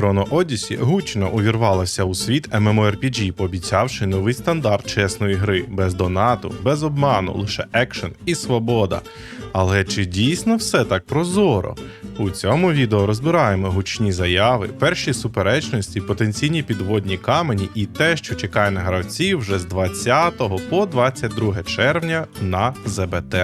Chrono Odyssey гучно увірвалася у світ MMORPG, пообіцявши новий стандарт чесної гри без донату, без обману, лише екшен і свобода. Але чи дійсно все так прозоро? У цьому відео розбираємо гучні заяви, перші суперечності, потенційні підводні камені і те, що чекає на гравців вже з 20 по 22 червня на ЗБТ.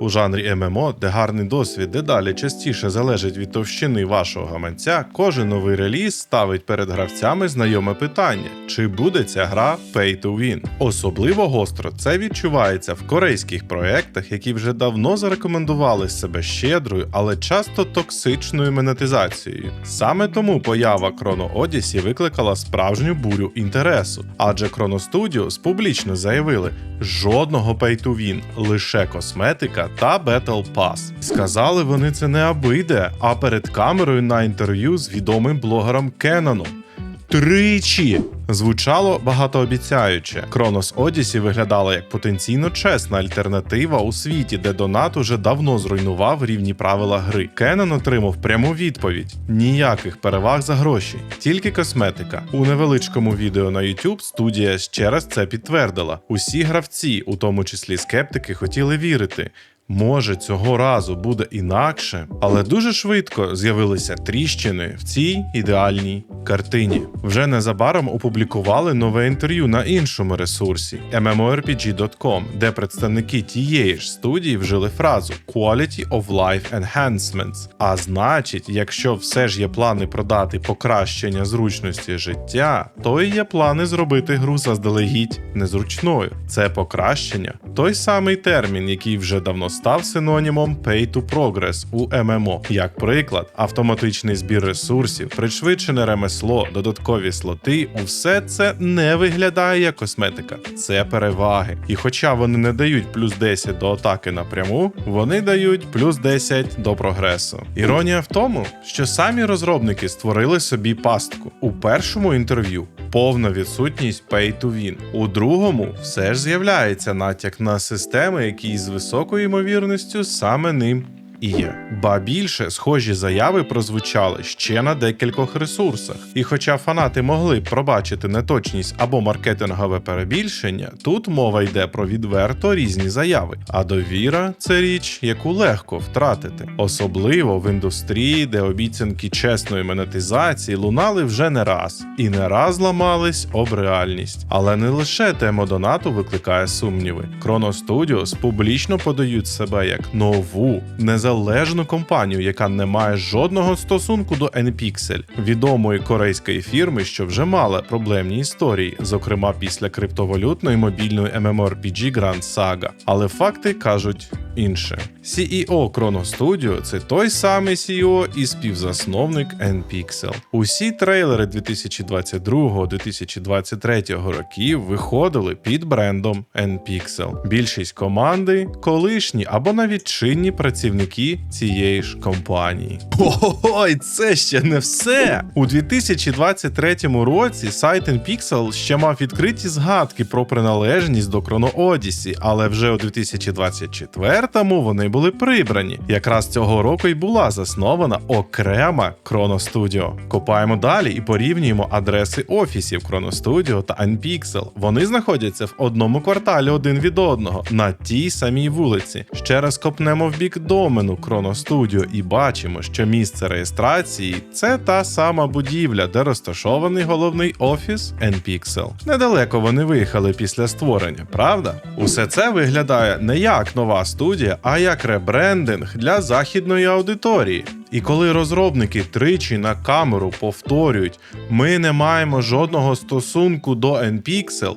У жанрі ММО, де гарний досвід дедалі частіше залежить від товщини вашого гаманця, кожен новий реліз ставить перед гравцями знайоме питання: чи буде ця гра pay to win? Особливо гостро це відчувається в корейських проєктах, які вже давно зарекомендували себе щедрою, але часто токсичною монетизацією. Саме тому поява Chrono Odyssey викликала справжню бурю інтересу, адже Chrono Studios публічно заявили, жодного pay to win, лише косметика та Battle Pass. Сказали вони це не абиде, а перед камерою на інтерв'ю з відомим блогером Кеноном. Тричі звучало багатообіцяюче. Chronos Odyssey виглядала як потенційно чесна альтернатива у світі, де донат уже давно зруйнував рівні правила гри. Кеннон отримав пряму відповідь: ніяких переваг за гроші, тільки косметика. У невеличкому відео на YouTube студія ще раз це підтвердила. Усі гравці, у тому числі скептики, хотіли вірити. Може, цього разу буде інакше, але дуже швидко з'явилися тріщини в цій ідеальній картині. Вже незабаром опублікували нове інтерв'ю на іншому ресурсі MMORPG.com, де представники тієї ж студії вжили фразу Quality of Life Enhancements. А значить, якщо все ж є плани продати покращення зручності життя, то і є плани зробити гру заздалегідь незручною. Це покращення той самий термін, який вже давно став синонімом pay to progress у ММО. Як приклад, автоматичний збір ресурсів, пришвидшене ремесло, додаткові слоти усе це не виглядає як косметика. Це переваги. І хоча вони не дають плюс 10 до атаки напряму, вони дають плюс 10 до прогресу. Іронія в тому, що самі розробники створили собі пастку у першому інтерв'ю. Повна відсутність pay to win. У другому все ж з'являється натяк на системи, які з високою ймовірністю саме ним і є. Ба більше схожі заяви прозвучали ще на декількох ресурсах. І хоча фанати могли б пробачити неточність або маркетингове перебільшення, тут мова йде про відверто різні заяви. А довіра це річ, яку легко втратити, особливо в індустрії, де обіцянки чесної монетизації лунали вже не раз, і не раз ламались об реальність. Але не лише тема донату викликає сумніви. Chrono Studios публічно подають себе як нову незалежну компанію, яка не має жодного стосунку до NPixel, відомої корейської фірми, що вже мала проблемні історії, зокрема після криптовалютної мобільної MMORPG Grand Saga. Але факти кажуть. Інше CEO Chrono Studio – це той самий CEO і співзасновник NPixel. Усі трейлери 2022-2023 років виходили під брендом NPixel. Більшість команди колишні або навіть чинні працівники цієї ж компанії. Ой, це ще не все. У 2023 році сайт NPixel ще мав відкриті згадки про приналежність до Chrono Odyssey, але вже у 2024-му вони були прибрані. Якраз цього року й була заснована окрема Chrono Studio. Копаємо далі і порівнюємо адреси офісів Chrono Studio та NPixel. Вони знаходяться в одному кварталі один від одного на тій самій вулиці. Ще раз копнемо в бік домену Chrono Studio і бачимо, що місце реєстрації це та сама будівля, де розташований головний офіс NPixel. Недалеко вони виїхали після створення, правда? Усе це виглядає не як нова студія, а як ребрендинг для західної аудиторії. І коли розробники тричі на камеру повторюють, ми не маємо жодного стосунку до NPixel,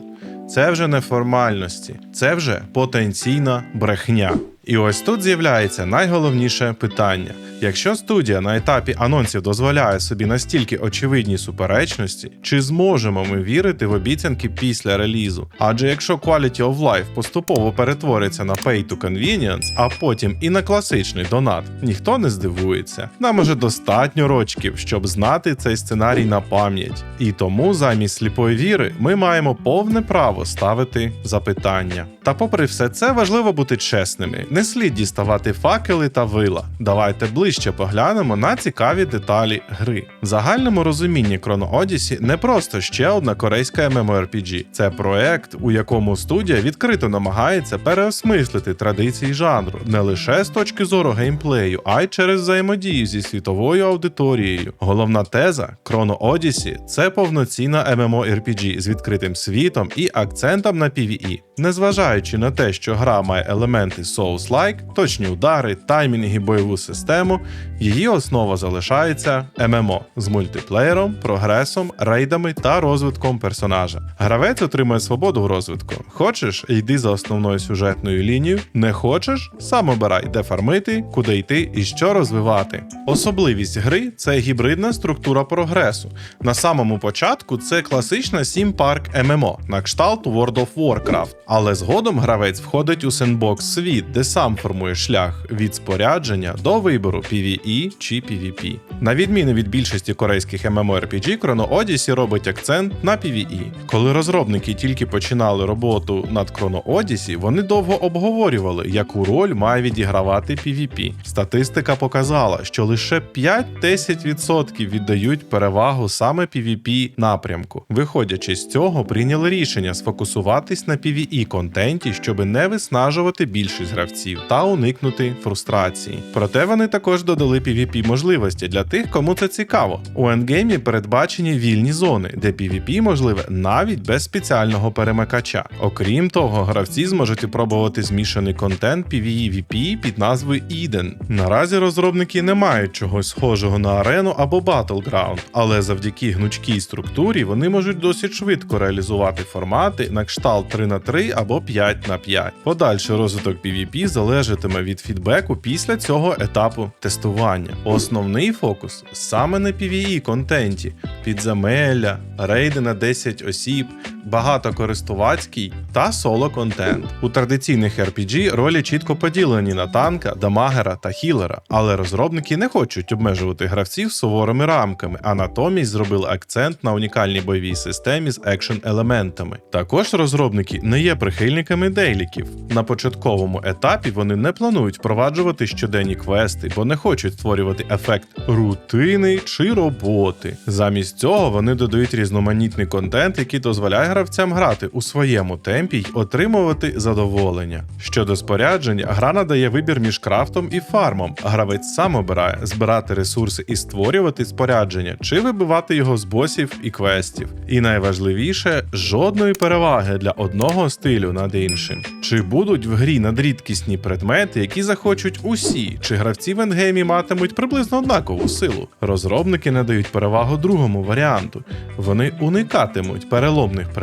це вже не формальності, це вже потенційна брехня. І ось тут з'являється найголовніше питання: якщо студія на етапі анонсів дозволяє собі настільки очевидні суперечності, чи зможемо ми вірити в обіцянки після релізу? Адже якщо Quality of Life поступово перетвориться на Pay to Convenience, а потім і на класичний донат, ніхто не здивується. Нам уже достатньо рочків, щоб знати цей сценарій на пам'ять. І тому замість сліпої віри ми маємо повне право ставити запитання. Та попри все це важливо бути чесними. Не слід діставати факели та вила. Давайте ближче поглянемо на цікаві деталі гри. В загальному розумінні Chrono Odyssey не просто ще одна корейська MMORPG. Це проект, у якому студія відкрито намагається переосмислити традиції жанру не лише з точки зору геймплею, а й через взаємодію зі світовою аудиторією. Головна теза Chrono Odyssey – це повноцінна MMORPG з відкритим світом і акцентом на PvE. Незважаючи на те, що гра має елементи Souls-like, точні удари, таймінги, бойову систему, її основа залишається MMO з мультиплеєром, прогресом, рейдами та розвитком персонажа. Гравець отримує свободу в розвитку. Хочеш, йди за основною сюжетною лінією. Не хочеш, сам обирай, де фармити, куди йти і що розвивати. Особливість гри це гібридна структура прогресу. На самому початку це класична сім-парк ММО на кшталт World of Warcraft, але згодом гравець входить у сендбокс світ, де сам формує шлях від спорядження до вибору PvE чи PvP. На відміну від більшості корейських MMORPG, Chrono Odyssey робить акцент на PvE. Коли розробники тільки починали роботу над Chrono Odyssey, вони довго обговорювали, яку роль має відігравати PvP. Статистика показала, що лише 5-10% віддають перевагу саме PvP напрямку. Виходячи з цього, прийняли рішення сфокусуватись на PvE контенті, щоб не виснажувати більшість гравців та уникнути фрустрації. Проте вони також додали PvP можливості для тих, кому це цікаво. У ендгеймі передбачені вільні зони, де PvP можливе навіть без спеціального перемикача. Окрім того, гравці зможуть випробувати змішаний контент PvE-VP під назвою Eden. Наразі розробники не мають чогось схожого на арену або Battleground, але завдяки гнучкій структурі вони можуть досить швидко реалізувати формати на кшталт 3 на 3 або 5 на 5. Подальший розвиток PvP залежатиме від фідбеку після цього етапу тестування. Основний фокус саме на PvE контенті, підземелля, рейди на 10 осіб, багатокористувацький та соло контент. У традиційних RPG ролі чітко поділені на танка, дамагера та хілера, але розробники не хочуть обмежувати гравців суворими рамками, а натомість зробили акцент на унікальній бойовій системі з екшн елементами. Також розробники не є прихильниками дейліків. На початковому етапі вони не планують впроваджувати щоденні квести, бо не хочуть створювати ефект рутини чи роботи. Замість цього вони додають різноманітний контент, який дозволяє гравцям грати у своєму темпі й отримувати задоволення. Щодо спорядження, гра надає вибір між крафтом і фармом. Гравець сам обирає збирати ресурси і створювати спорядження, чи вибивати його з босів і квестів. І найважливіше жодної переваги для одного стилю над іншим. Чи будуть в грі надрідкісні предмети, які захочуть усі, чи гравці в ендгеймі матимуть приблизно однакову силу. Розробники надають перевагу другому варіанту. Вони уникатимуть переломних предметів,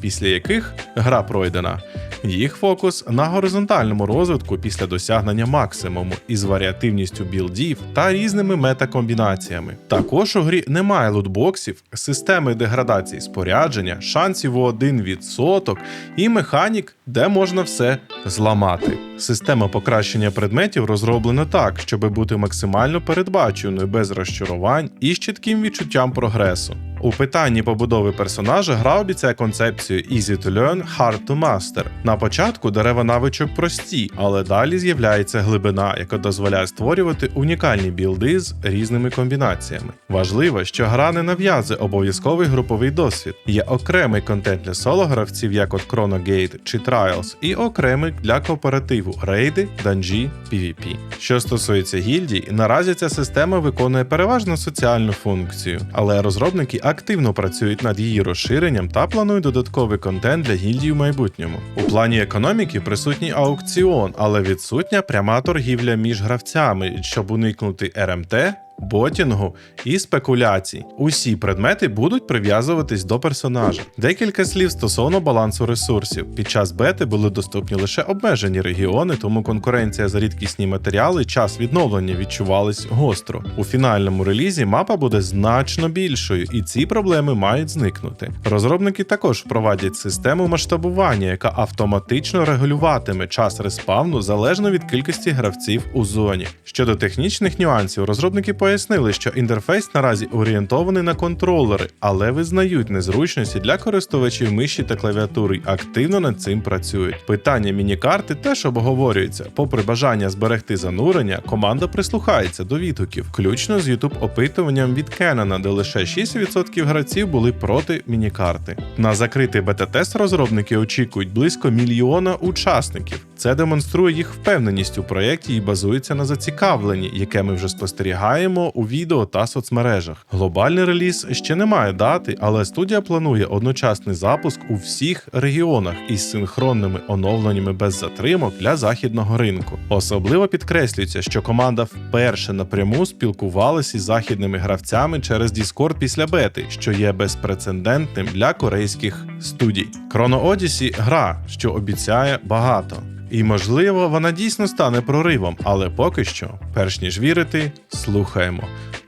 після яких гра пройдена. Їх фокус на горизонтальному розвитку після досягнення максимуму із варіативністю білдів та різними метакомбінаціями. Також у грі немає лутбоксів, системи деградації спорядження, шансів у 1% і механік, де можна все зламати. Система покращення предметів розроблена так, щоб бути максимально передбаченою без розчарувань і з чітким відчуттям прогресу. У питанні побудови персонажа гра обіцяє концепцію Easy to learn, hard to master. На початку дерева навичок прості, але далі з'являється глибина, яка дозволяє створювати унікальні білди з різними комбінаціями. Важливо, що гра не нав'язує обов'язковий груповий досвід. Є окремий контент для соло-гравців, як от Chrono Gate чи Trials, і окремий для кооперативу рейди, данжі, PvP. Що стосується гільдій, наразі ця система виконує переважно соціальну функцію, але розробники активно працюють над її розширенням та планують додатковий контент для гільдії в майбутньому. У плані економіки присутній аукціон, але відсутня пряма торгівля між гравцями, щоб уникнути РМТ. Ботінгу і спекуляцій. Усі предмети будуть прив'язуватись до персонажа. Декілька слів стосовно балансу ресурсів. Під час бети були доступні лише обмежені регіони, тому конкуренція за рідкісні матеріали, час відновлення відчувались гостро. У фінальному релізі мапа буде значно більшою, і ці проблеми мають зникнути. Розробники також впровадять систему масштабування, яка автоматично регулюватиме час респавну залежно від кількості гравців у зоні. Щодо технічних нюансів, розробники пояснюють, пояснили, що інтерфейс наразі орієнтований на контролери, але визнають незручності для користувачів миші та клавіатури й активно над цим працюють. Питання міні-карти теж обговорюється. Попри бажання зберегти занурення, команда прислухається до відгуків, включно з youtube опитуванням від Canon, де лише 6% гравців були проти міні-карти. На закритий бета-тест розробники очікують близько мільйона учасників. Це демонструє їх впевненість у проєкті і базується на зацікавленні, яке ми вже спостерігаємо у відео та соцмережах. Глобальний реліз ще не має дати, але студія планує одночасний запуск у всіх регіонах із синхронними оновленнями без затримок для західного ринку. Особливо підкреслюється, що команда вперше напряму спілкувалася із західними гравцями через Discord після бети, що є безпрецедентним для корейських студій. Chrono Odyssey – гра, що обіцяє багато. І можливо, вона дійсно стане проривом, але поки що, перш ніж вірити, слухаємо,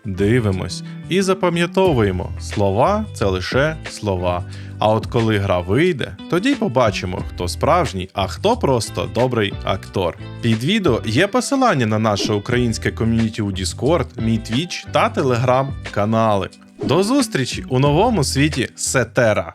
дивимось і запам'ятовуємо, слова це лише слова. А от коли гра вийде, тоді побачимо, хто справжній, а хто просто добрий актор. Під відео є посилання на наше українське ком'юніті у Discord, мій Twitch та Telegram канали. До зустрічі у новому світі Сетера!